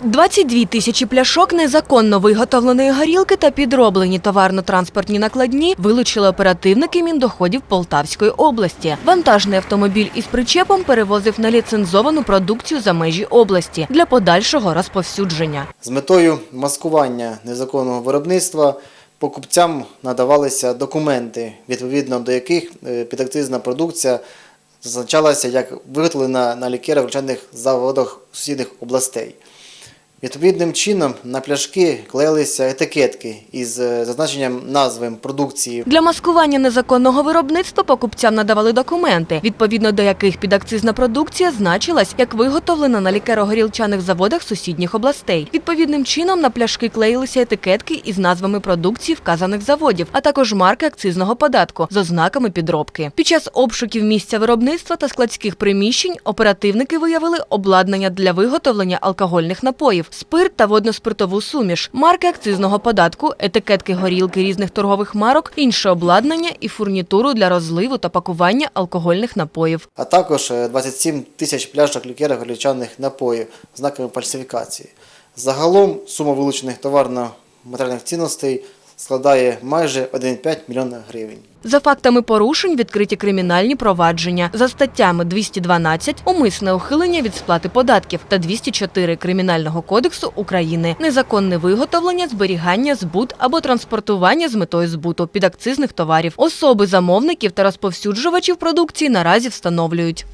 22 тисячі пляшок незаконно виготовленої горілки та підроблені товарно-транспортні накладні вилучили оперативники Міндоходів Полтавської області. Вантажний автомобіль із причепом перевозив неліцензовану продукцію за межі області для подальшого розповсюдження. З метою маскування незаконного виробництва покупцям надавалися документи, відповідно до яких е, підакцизна продукція зазначалася як виготовлена на лікеро-вручальних заводах сусідніх областей. Відповідним чином на пляшки клеїлися етикетки із е, зазначенням назви продукції Для маскування незаконного виробництва покупцям надавали документи, відповідно до яких підакцизна продукція значилась як виготовлена на лікеро-горілчаних заводах сусідніх областей. Відповідним чином на пляшки клеїлися етикетки із назвами продукції вказаних заводів, а також марки акцизного податку з ознаками підробки. Під час обшуків місця виробництва та складських приміщень оперативники виявили обладнання для виготовлення алкогольних напоїв, спирт та водноспиртову суміш, марки акцизного податку, етикетки горілки різних торгових марок, інше обладнання і фурнітуру для розливу та пакування алкогольних напоїв. а також е, 27 тисяч пляшок лікера горілчаних напоїв з знаками фальсифікації. Загалом сума вилучених товарно-матеріальних цінностей складає майже 1,5 мільйона гривень. За фактами порушень відкриті кримінальні провадження за статтями 212 умисне ухилення від сплати податків та 204 Кримінального кодексу України незаконне виготовлення, зберігання, збут або транспортування з метою збуту підакцизних товарів. Особи замовників та розповсюджувачів продукції наразі встановлюють.